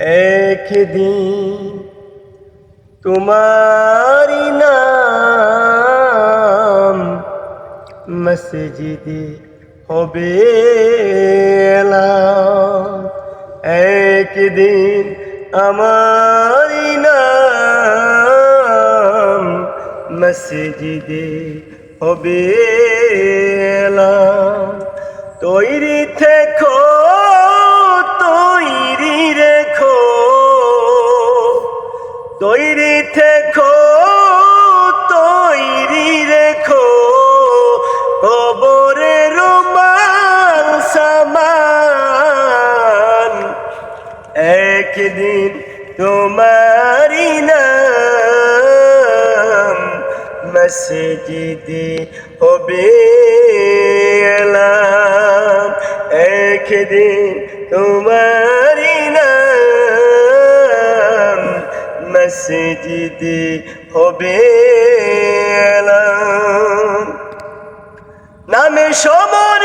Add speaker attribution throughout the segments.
Speaker 1: একদিন তোমারি নাম মসজিদে হবে। একদিন আমারি নাম মসজিদে হবে তৈরি থেকো একদিন তোমারি নাম মসজিদে হবে এলান। একদিন তোমারি নাম মসজিদে হবে এলান। নামে সমর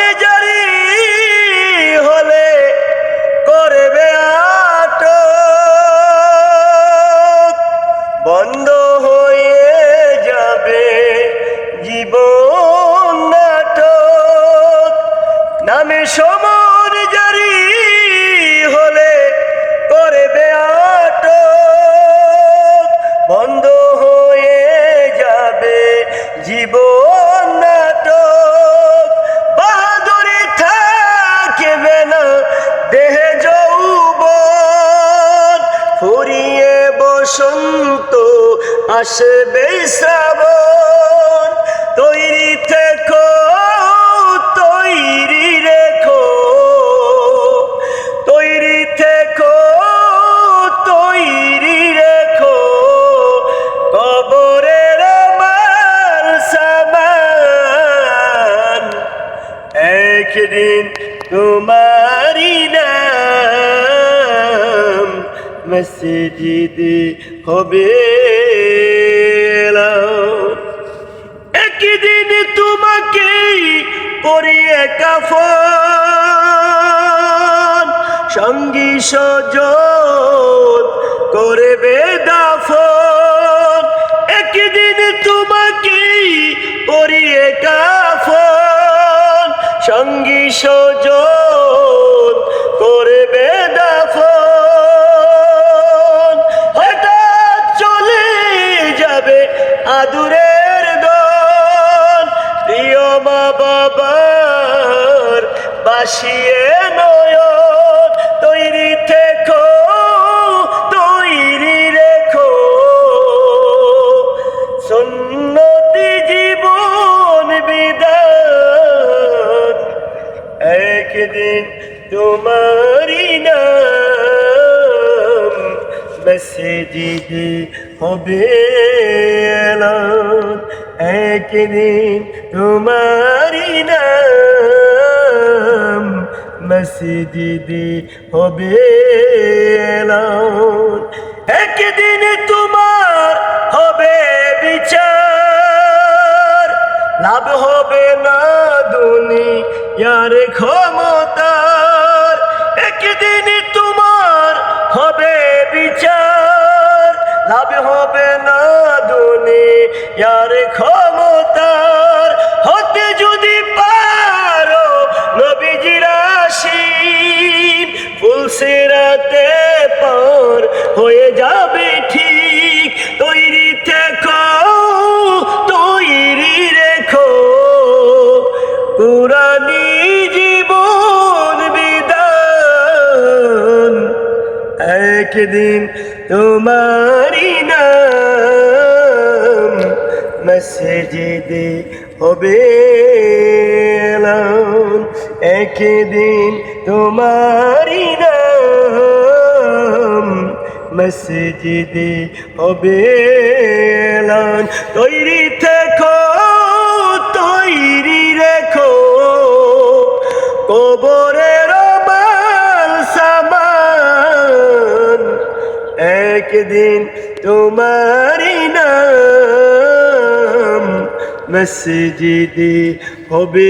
Speaker 1: বসন্ত আসবে শ্রাবণ। তৈরি থেকো, তৈরি রেখো। তৈরি থেকো, তৈরি রেখো। কবরের মাল সামান। একদিন তোমারি নাম মসজিদে হবে। একদিন তোমাকে পরিয়ে কাফন, সঙ্গী সজন করবে দাফন একদিন তোমাকে পরিয়ে কাফন, সঙ্গী সজন আদুরের দন প্রিয় মা বাবার বাসিয়ে নয়ন। তৈরি থেকো, তৈরি রেখো। সুন্নতি জীবন বিধান। একদিন তোমারি নাম মসজিদে হবে। এলান। একদিন তোমারি নাম মসজিদে হবে। একদিন তোমার হবে বিচার, লাভ হবে না দুনি দুনিয়ার ক্ষমতার একদিন তোমার হবে বিচার, লাভ হবে না দুনিয়ার ক্ষমতার হতে যদি পারো, নবীজির আশির ফুলসিরাতে পর হয়ে যাবে ঠিক। তৈরি থেকো, তৈরি রেখো। পুরানি জীবন বিধান। একদিন তোমারি নাম মসজিদে হবে একদিন তোমারি নাম মসজিদে হবে তৈরি থেকো, তৈরি রেখো, কবরের মাল সামান। একদিন তোমারি মসজিদে হবে